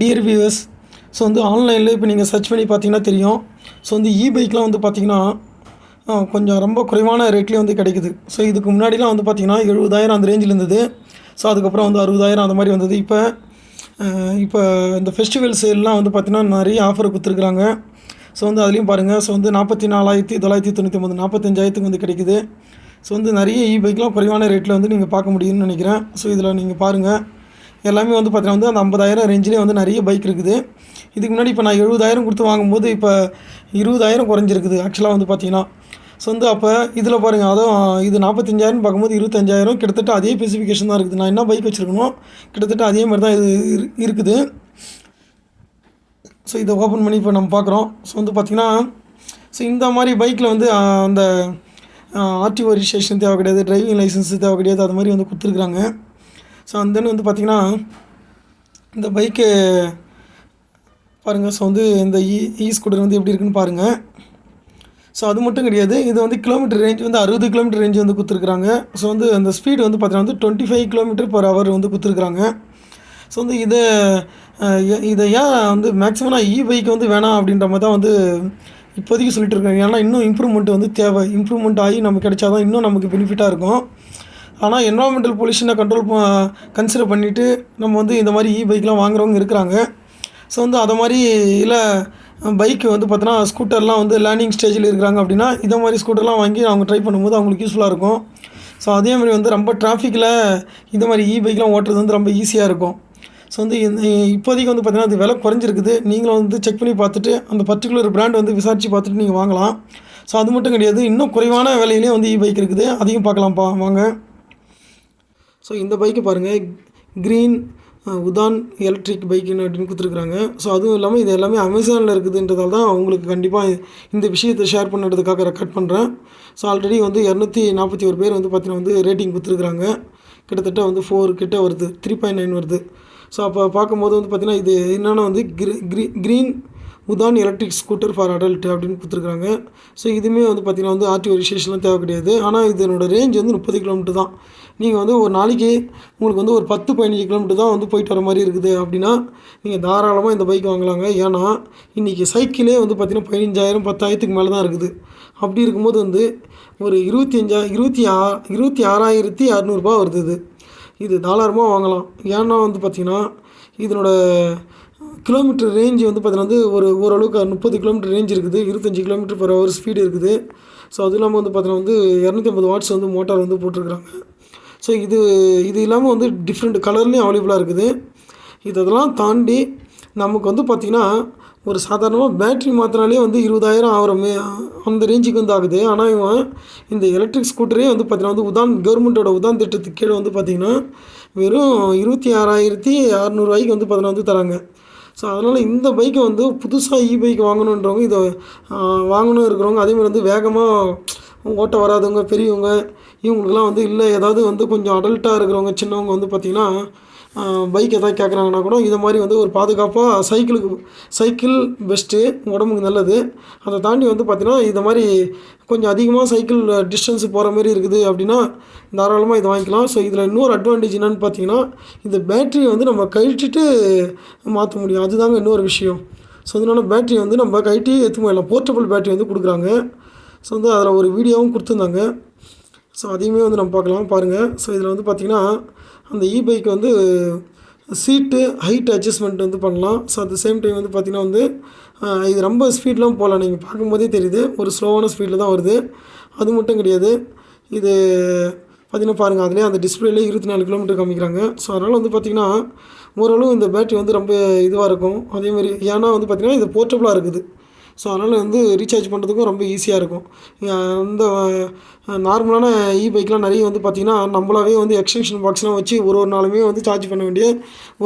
Dear viewers so வந்து ஆன்லைனில் இப்போ நீங்கள் சர்ச் பண்ணி பார்த்தீங்கன்னா தெரியும். ஸோ வந்து இ பைக்லாம் வந்து பார்த்திங்கன்னா கொஞ்சம் ரொம்ப குறைவான ரேட்லேயே வந்து கிடைக்குது. ஸோ இதுக்கு முன்னாடிலாம் வந்து பார்த்திங்கன்னா எழுபதாயிரம் அந்த ரேஞ்சில் இருந்தது. ஸோ அதுக்கப்புறம் வந்து அறுபதாயிரம் அந்த மாதிரி வந்தது. இப்போ இப்போ இந்த ஃபெஸ்டிவல் சேல்லாம் வந்து பார்த்திங்கன்னா நிறைய ஆஃபர் கொடுத்துருக்குறாங்க. ஸோ வந்து அதுலேயும் பாருங்கள் ஸோ வந்து நாற்பத்தி நாலாயிரத்தி தொள்ளாயிரத்தி தொண்ணூற்றி ஒம்பது நாற்பத்தஞ்சாயிரத்துக்கு வந்து கிடைக்குது. ஸோ வந்து நிறைய இ பைக்லாம் குறைவான ரேட்டில் வந்து நீங்கள் பார்க்க முடியும்னு நினைக்கிறேன். ஸோ இதில் நீங்கள் பாருங்கள் எல்லாமே வந்து பார்த்தீங்கன்னா வந்து அந்த ஐம்பதாயிரம் ரேஞ்சிலே வந்து நிறைய பைக் இருக்குது. இதுக்கு முன்னாடி இப்போ நான் எழுபதாயிரம் கொடுத்து வாங்கும்போது இப்போ இருபதாயிரம் குறைஞ்சிருக்குது ஆக்சுவலாக வந்து பார்த்தீங்கன்னா ஸோ வந்து அப்போ இதில் பாருங்கள் அதுவும் இது நாற்பத்தஞ்சாயிரம் பார்க்கும்போது இருபத்தஞ்சாயிரம் கிட்டத்தட்ட அதே ஸ்பெசிஃபிகேஷன் தான் இருக்குது. நான் என்ன பைக் வச்சுருக்கணும் கிட்டத்தட்ட அதே மாதிரி தான் இது இரு- இருக்குது. ஸோ இதை ஓப்பன் பண்ணி இப்போ நம்ம பார்க்குறோம் ஸோ வந்து பார்த்திங்கன்னா ஸோ இந்த மாதிரி பைக்கில் வந்து அந்த ஆர்டிஓ ரிஜிஸ்ட்ரேஷன் தேவை கிடையாது டிரைவிங் லைசன்ஸ் தேவை கிடையாது அது மாதிரி வந்து கொடுத்துருக்குறாங்க. ஸோ அந்த வந்து பார்த்திங்கன்னா இந்த பைக்கு பாருங்கள் ஸோ வந்து இந்த இ இ ஸ்கூட்டர் வந்து எப்படி இருக்குன்னு பாருங்கள் ஸோ அது மட்டும் கிடையாது. இது வந்து கிலோமீட்டர் ரேஞ்ச் வந்து அறுபது கிலோமீட்டர் ரேஞ்ச் வந்து கொடுத்துருக்குறாங்க. ஸோ வந்து அந்த ஸ்பீடு வந்து பார்த்தீங்கன்னா வந்து twenty five kilometre per hour வந்து கொடுத்துருக்குறாங்க. ஸோ வந்து இதை இதை ஏன் வந்து மேக்ஸிமம் நான் இ பைக் வந்து வேணாம் அப்படின்ற மாதிரி தான் வந்து இப்போதைக்கு சொல்லிட்டு இருக்காங்க. ஏன்னா இன்னும் இம்ப்ரூவ்மெண்ட் வந்து தேவை. இம்ப்ரூவ்மெண்ட் ஆகி நமக்கு கிடைச்சாதான் இன்னும் நமக்கு பெனிஃபிட்டாக இருக்கும். ஆனால் என்வரான்மெண்டல் பொல்யூஷனை கண்ட்ரோல் கன்சிடர் பண்ணிவிட்டு நம்ம வந்து இந்த மாதிரி இ பைக்லாம் வாங்குறவங்க இருக்கிறாங்க. ஸோ வந்து அதை மாதிரி இல்லை பைக்கு வந்து பார்த்தோன்னா ஸ்கூட்டர்லாம் வந்து லேர்னிங் ஸ்டேஜில் இருக்கிறாங்க அப்படின்னா இதை மாதிரி ஸ்கூட்டர்லாம் வாங்கி அவங்க ட்ரை பண்ணும்போது அவங்களுக்கு யூஸ்ஃபுல்லாக இருக்கும். ஸோ அதே மாதிரி வந்து ரொம்ப டிராஃபிக்கில் இந்த மாதிரி இ பைக்லாம் ஓட்டுறது வந்து ரொம்ப ஈஸியாக இருக்கும். ஸோ வந்து இந்த இப்போதைக்கு வந்து பார்த்திங்கன்னா அது விலை குறைஞ்சிருக்குது. நீங்களும் வந்து செக் பண்ணி பார்த்துட்டு அந்த பர்டிகுலர் பிராண்ட் வந்து விசாரித்து பார்த்துட்டு நீங்கள் வாங்கலாம். ஸோ அது மட்டும் கிடையாது. இன்னும் குறைவான விலையிலே வந்து இ பைக் இருக்குது. அதையும் பார்க்கலாம்ப்பா. வாங்க. ஸோ இந்த பைக்கு பாருங்கள் க்ரீன் உதான் எலக்ட்ரிக் பைக்குன்னு அப்படின்னு கொடுத்துருக்குறாங்க. ஸோ அதுவும் இல்லாமல் இது எல்லாமே அமேசானில் இருக்குதுன்றதால தான் உங்களுக்கு கண்டிப்பாக இந்த விஷயத்தை ஷேர் பண்ணுறதுக்காக ரெக்கார்ட் பண்ணுறேன் ஸோ ஆல்ரெடி வந்து இரநூத்தி நாற்பத்தி ஒரு பேர் வந்து பார்த்தீங்கன்னா வந்து ரேட்டிங் கொடுத்துருக்குறாங்க. கிட்டத்தட்ட வந்து ஃபோர் கிட்ட வருது. த்ரீ பாயிண்ட் நைன் வருது. ஸோ அப்போ பார்க்கும்போது வந்து பார்த்திங்கன்னா இது என்னென்னா வந்து க்ரீ க்ரீ green Udaan electric scooter for adult அப்படின்னு கொடுத்துருக்காங்க ஸோ இதுவுமே வந்து பார்த்திங்கன்னா வந்து ஆர்டிஓ ரிஜிஸ்ட்ரேஷன்லாம் தேவை கிடையாது. ஆனால் இதனோட ரேஞ்ச் வந்து முப்பது கிலோமீட்டர் தான். நீங்கள் வந்து ஒரு நாளைக்கு உங்களுக்கு வந்து ஒரு பத்து பதினஞ்சு கிலோமீட்டர் தான் வந்து போயிட்டு வர மாதிரி இருக்குது. அப்படின்னா நீங்கள் தாராளமாக இந்த பைக் வாங்கலாங்க. ஏன்னா இன்றைக்கி சைக்கிளே வந்து பார்த்திங்கன்னா பதினஞ்சாயிரம் பத்தாயிரத்துக்கு மேலே தான் இருக்குது. அப்படி இருக்கும்போது வந்து ஒரு இருபத்தி அஞ்சா இருபத்தி ஆ இருபத்தி ஆறாயிரத்தி அறநூறுபா வருது இது. இது தாராளமாக வாங்கலாம். ஏன்னா வந்து பார்த்திங்கன்னா இதனோட கிலோமீட்டர் ரேஞ்ச் வந்து பார்த்தீங்கன்னா வந்து ஒரு ஓரளவுக்கு முப்பது கிலோமீட்டர் ரேஞ்ச் இருக்குது. இருபத்தஞ்சி கிலோமீட்டர் பர் ஹவர் ஸ்பீடு இருக்குது. ஸோ அது இல்லாமல் வந்து பார்த்தீங்கன்னா வந்து இரநூத்தி ஐம்பது வாட்ஸ் வந்து மோட்டார் வந்து போட்டிருக்கிறாங்க. ஸோ இது இது இல்லாமல் வந்து டிஃப்ரெண்ட் கலர்லேயும் அவைலபிளாக இருக்குது. இதெல்லாம் தாண்டி நமக்கு வந்து பார்த்திங்கன்னா ஒரு சாதாரணமாக பேட்ரி மாற்றினாலே வந்து இருபதாயிரம் ஆகிறமே அந்த ரேஞ்சுக்கு வந்து ஆகுது. ஆனால் இவன் இந்த எலக்ட்ரிக் ஸ்கூட்டரே வந்து பார்த்தீங்கன்னா வந்து உதான் கவர்மெண்ட்டோட உதான் திட்டத்துக்கு கீழே வந்து பார்த்திங்கன்னா வெறும் இருபத்தி ஆறாயிரத்தி அறநூறுவாய்க்கு வந்து பார்த்தீங்கன்னா வந்து தராங்க. ஸோ அதனால் இந்த பைக்கை வந்து புதுசாக இ பைக் வாங்கணுன்றவங்க இதை வாங்கணும் இருக்கிறவங்க அதேமாதிரி வந்து வேகமாக ஓட்ட வராதவங்க பெரியவங்க இவங்களுக்குலாம் வந்து இல்லை ஏதாவது வந்து கொஞ்சம் அடல்ட்டாக இருக்கிறவங்க சின்னவங்க வந்து பார்த்திங்கன்னா பைக் எதாவது கேட்குறாங்கன்னா கூட இதை மாதிரி வந்து ஒரு பாதுகாப்பாக சைக்கிளுக்கு சைக்கிள் பெஸ்ட்டு உடம்புக்கு நல்லது. அதை தாண்டி வந்து பார்த்திங்கன்னா இதை மாதிரி கொஞ்சம் அதிகமாக சைக்கிள் டிஸ்டன்ஸ் போகிற மாதிரி இருக்குது அப்படின்னா தாராளமாக இதை வாங்கிக்கலாம். ஸோ இதில் இன்னொரு அட்வான்டேஜ் என்னென்னு பார்த்தீங்கன்னா இந்த பேட்டரியை வந்து நம்ம கழிச்சிட்டு மாற்ற முடியும். அதுதாங்க இன்னொரு விஷயம். ஸோ அதனால பேட்ரி வந்து நம்ம கழட்டி எடுத்து போயிடலாம் போர்ட்டபிள் பேட்ரி வந்து கொடுக்குறாங்க. ஸோ வந்து அதில் ஒரு வீடியோவும் கொடுத்துருந்தாங்க. ஸோ அதையுமே வந்து நம்ம பார்க்கலாம். பாருங்கள் ஸோ இதில் வந்து பார்த்திங்கன்னா அந்த இ பைக் வந்து சீட்டு ஹைட் அட்ஜஸ்ட்மெண்ட் வந்து பண்ணலாம். So at the same time வந்து பார்த்திங்கன்னா வந்து இது ரொம்ப ஸ்பீட்லாம் போகலாம் நீங்கள் பார்க்கும்போதே தெரியுது. ஒரு ஸ்லோவான ஸ்பீடில் தான் வருது. அது மட்டும் கிடையாது. இது பார்த்திங்கன்னா பாருங்கள் அதிலே அந்த டிஸ்பிளேலே இருபத்தி நாலு கிலோமீட்டர் காமிக்கிறாங்க. ஸோ அதனால் வந்து பார்த்திங்கன்னா ஓரளவு இந்த பேட்டரி வந்து ரொம்ப இதுவாக இருக்கும். அதேமாதிரி ஏன்னா வந்து பார்த்திங்கன்னா இது போர்ட்டபுளாக இருக்குது. ஸோ அதனால் வந்து ரீசார்ஜ் பண்ணுறதுக்கும் ரொம்ப ஈஸியாக இருக்கும். இந்த நார்மலான இ பைக்லாம் நிறைய வந்து பார்த்திங்கன்னா நம்மளாவே வந்து எக்ஸ்டென்ஷன் பாக்ஸ்லாம் வச்சு ஒரு ஒரு நாளுமே வந்து சார்ஜ் பண்ண வேண்டிய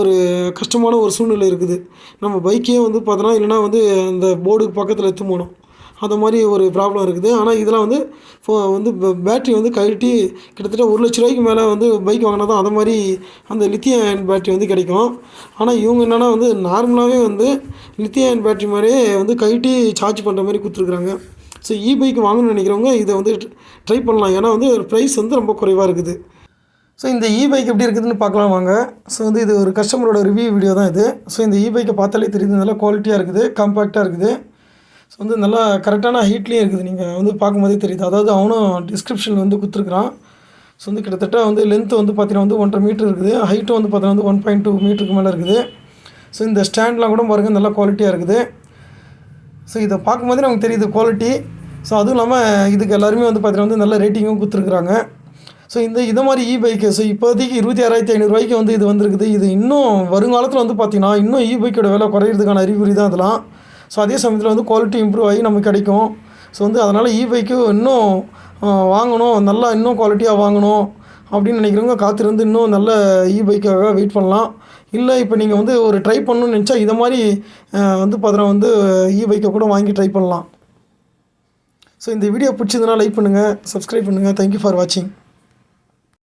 ஒரு கஷ்டமான ஒரு சூழ்நிலை இருக்குது. நம்ம பைக்கே வந்து பார்த்தோன்னா இல்லைனா வந்து அந்த போர்டுக்கு பக்கத்தில் எடுத்து போகணும். அந்த மாதிரி ஒரு ப்ராப்ளம் இருக்குது. ஆனால் இதெல்லாம் வந்து ஃபோ வந்து பேட்ரி வந்து கழட்டி கிட்டத்தட்ட ஒரு லட்ச ரூபாய்க்கு மேலே வந்து பைக் வாங்கினா தான் அந்த மாதிரி அந்த லித்தியம் அயன் பேட்ரி வந்து கிடைக்கும். ஆனால் இவங்க என்னென்னா வந்து நார்மலாகவே வந்து லித்தியம் அயன் பேட்ரி மாதிரியே வந்து கழட்டி சார்ஜ் பண்ணுற மாதிரி கொடுத்துருக்குறாங்க. ஸோ இ பைக் வாங்கணும்னு நினைக்கிறவங்க இதை வந்து ட்ரை பண்ணலாம். ஏன்னா வந்து ப்ரைஸ் வந்து ரொம்ப குறைவாக இருக்குது. ஸோ இந்த இ பைக் எப்படி இருக்குதுன்னு பார்க்கலாம் வாங்க. ஸோ வந்து இது ஒரு கஸ்டமரோட ரிவ்யூ வீடியோ தான் இது. ஸோ இந்த இ பைக்கை பார்த்தாலே தெரியுது. நல்லா குவாலிட்டியாக இருக்குது காம்பேக்டாக இருக்குது. ஸோ வந்து நல்லா கரெக்டான ஹீட்லேயும் இருக்குது. நீங்கள் வந்து பார்க்கும்போதே தெரியுது. அதாவது அவனும் டிஸ்கிரிப்ஷனில் வந்து கொடுத்துருக்குறான். ஸோ வந்து கிட்டத்தட்ட வந்து லென்த்து வந்து பார்த்தீங்கன்னா வந்து ஒன்றரை மீட்ரு இருக்குது. ஹைட்டும் வந்து பார்த்தீங்கன்னா வந்து ஒன் பாயிண்ட் டூ மீட்டருக்கு மேலே இருக்குது. ஸோ இந்த ஸ்டாண்ட்லாம் கூட பாருங்கள் நல்லா குவாலிட்டியாக இருக்குது. ஸோ இதை பார்க்கும்போதே நமக்கு தெரியுது குவாலிட்டி ஸோ அதுவும் இல்லாமல் இதுக்கு எல்லாருமே வந்து பார்த்தீங்கன்னா வந்து நல்ல ரேட்டிங்கும் கொடுத்துருக்குறாங்க. ஸோ இந்த இதை மாதிரி இ பைக்கு ஸோ இப்போதைக்கு இருபத்தி ஆறாயிரத்தி ஐநூறுரூவாய்க்கு வந்து இது வந்திருக்குது. இது இன்னும் வருங்காலத்தில் வந்து பார்த்திங்கன்னா இன்னும் இ பைக்கோட விலை குறையிறதுக்கான அறிகுறி தான் அதெல்லாம் ஸோ அதே சமயத்தில் வந்து குவாலிட்டி இம்ப்ரூவ் ஆகி நமக்கு கிடைக்கும். ஸோ வந்து அதனால் இ பைக்கு இன்னும் வாங்கணும். நல்லா இன்னும் குவாலிட்டியாக வாங்கணும். அப்படின்னு நினைக்கிறவங்க காத்திருந்து இன்னும் நல்ல இ பைக்காக வெயிட் பண்ணலாம். இல்லை இப்போ நீங்கள் வந்து ஒரு ட்ரை பண்ணணும்னு நினச்சா இதை மாதிரி வந்து பார்த்தீங்கன்னா வந்து இ பைக்கை கூட வாங்கி ட்ரை பண்ணலாம். ஸோ இந்த வீடியோ பிடிச்சதுன்னா லைக் பண்ணுங்கள் சப்ஸ்கிரைப் பண்ணுங்கள் தேங்க்யூ ஃபார் வாட்சிங்